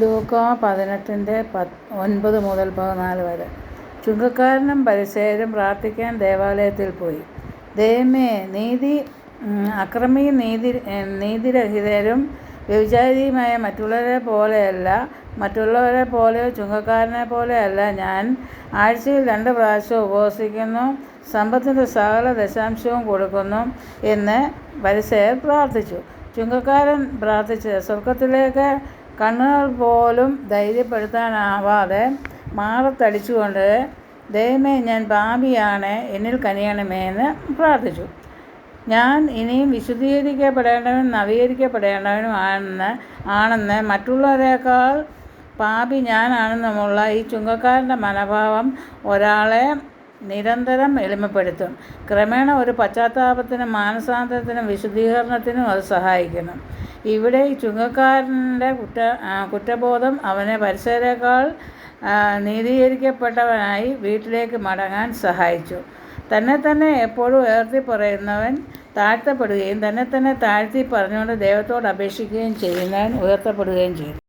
ലൂക്കാ പതിനെട്ടിന്റെ പത് ഒൻപത് മുതൽ പതിനാല് വരെ. ചുങ്കക്കാരനും പരിസേരും പ്രാർത്ഥിക്കാൻ ദേവാലയത്തിൽ പോയി. ദൈവമേ നീതി അക്രമിയും നീതി നീതിരഹിതരും വ്യഭിചാരിയുമായ മറ്റുള്ളവരെ പോലെയല്ല മറ്റുള്ളവരെ പോലെയോ ചുങ്കക്കാരനെ പോലെയല്ല ഞാൻ ആഴ്ചയിൽ രണ്ട് പ്രാവശ്യം ഉപവസിക്കുന്നു സമ്പത്തിന്റെ സകല ദശാംശവും കൊടുക്കുന്നു എന്ന് പരിസയർ പ്രാർത്ഥിച്ചു. ചുങ്കക്കാരൻ പ്രാർത്ഥിച്ചത് സ്വർഗത്തിലേക്ക് കണ്ണുകൾ പോലും ധൈര്യപ്പെടുത്താനാവാതെ മാറത്തടിച്ചുകൊണ്ട് ദൈവമേ ഞാൻ പാപിയാണ് എന്നിൽ കനിയണമേ എന്ന് പ്രാർത്ഥിച്ചു. ഞാൻ ഇനിയും വിശുദ്ധീകരിക്കപ്പെടേണ്ടവനും നവീകരിക്കപ്പെടേണ്ടവനും ആണെന്ന് ആണെന്ന് മറ്റുള്ളവരെക്കാൾ പാപി ഞാനാണെന്നുമുള്ള ഈ ചുങ്കക്കാരന്റെ മനോഭാവം ഒരാളെ നിരന്തരം എളിമപ്പെടുത്തും. ക്രമേണ ഒരു പശ്ചാത്താപത്തിനും മാനസാന്തരത്തിനും വിശുദ്ധീകരണത്തിനും അത് സഹായിക്കുന്നു. ഇവിടെ ചുങ്കക്കാരന്റെ കുറ്റ കുറ്റബോധം അവനെ പരിസരേക്കാൾ നീതീകരിക്കപ്പെട്ടവനായി വീട്ടിലേക്ക് മടങ്ങാൻ സഹായിച്ചു. തന്നെ തന്നെ എപ്പോഴും ഉയർത്തി പറയുന്നവൻ താഴ്ത്തപ്പെടുകയും തന്നെ തന്നെ താഴ്ത്തി പറഞ്ഞുകൊണ്ട് ദൈവത്തോട് അപേക്ഷിക്കുകയും ചെയ്യുന്നവൻ ഉയർത്തപ്പെടുകയും ചെയ്യും